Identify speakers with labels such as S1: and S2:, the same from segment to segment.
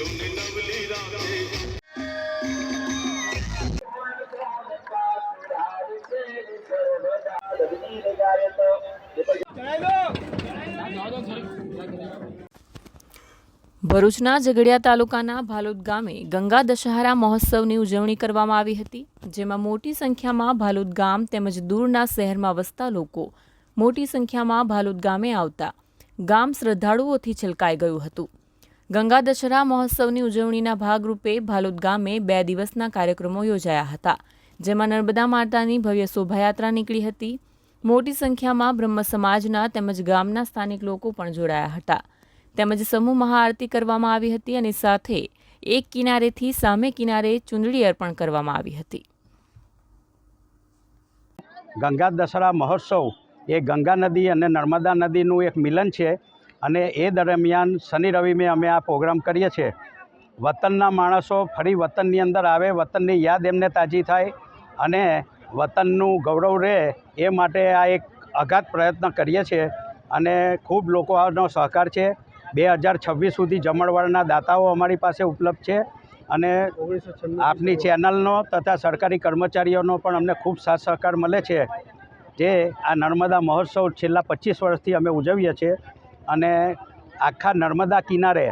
S1: ભરૂચના ઝઘડિયા તાલુકાના ભાલોદ ગામે ગંગા દશહરા મહોત્સવની ઉજવણી કરવામાં આવી હતી, જેમાં મોટી સંખ્યામાં ભાલોદ ગામ તેમજ દૂરના શહેરમાં વસતા લોકો મોટી સંખ્યામાં ભાલોદ ગામે આવતા. ગામ શ્રદ્ધાળુઓથી છલકાઈ ગયું હતું. ગંગા દશરા મહોત્સવની ઉજવણીના ભાગરૂપે ભાલોદ ગામે બે દિવસના કાર્યક્રમો યોજાયા હતા, જેમાં નર્મદા માતાની ભવ્ય શોભાયાત્રા નીકળી હતી. મોટી સંખ્યામાં બ્રહ્મ સમાજના તેમજ ગામના સ્થાનિક લોકો પણ જોડાયા હતા. તેમજ સમૂહ મહાઆરતી કરવામાં આવી હતી અને સાથે એક કિનારેથી સામે કિનારે ચૂંદડી અર્પણ કરવામાં આવી હતી.
S2: ગંગા દશરા મહોત્સવ એ ગંગા નદી અને નર્મદા નદીનું એક મિલન છે. અને એ દરમિયાન શનિ રવિમે અમે આ પ્રોગ્રામ કરીએ છીએ. વતનના માણસો ફરી વતનની અંદર આવે વતનની યાદ એમને તાજી થાય અને વતનનું ગૌરવ રહે એ માટે આ એક અગાધ પ્રયત્ન કરીએ છીએ અને ખૂબ લોકો આનો સહકાર છે. બે હજાર છવ્વીસ સુધી જમણવારના દાતાઓ અમારી પાસે ઉપલબ્ધ છે અને આપની ચેનલનો તથા સરકારી કર્મચારીઓનો પણ અમને ખૂબ સાથ સહકાર મળે છે. જે આ નર્મદા મહોત્સવ છેલ્લા પચીસ વર્ષથી અમે ઉજવીએ છીએ. અને આખા નર્મદા કિનારે,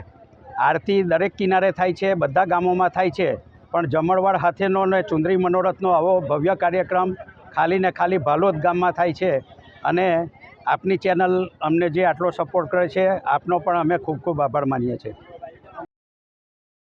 S2: આરતી દરેક કિનારે થાય છે, બધા ગામોમાં થાય છે. પણ જમણવાર હાથેનો અને ચુંદરી મનોરથનો આવો ભવ્ય કાર્યક્રમ ખાલી ને ખાલી ભાલોદ ગામમાં થાય છે. અને આપની ચેનલ અમને જે આટલો સપોર્ટ કરે છે, આપનો પણ અમે ખૂબ ખૂબ આભાર માનીએ છીએ.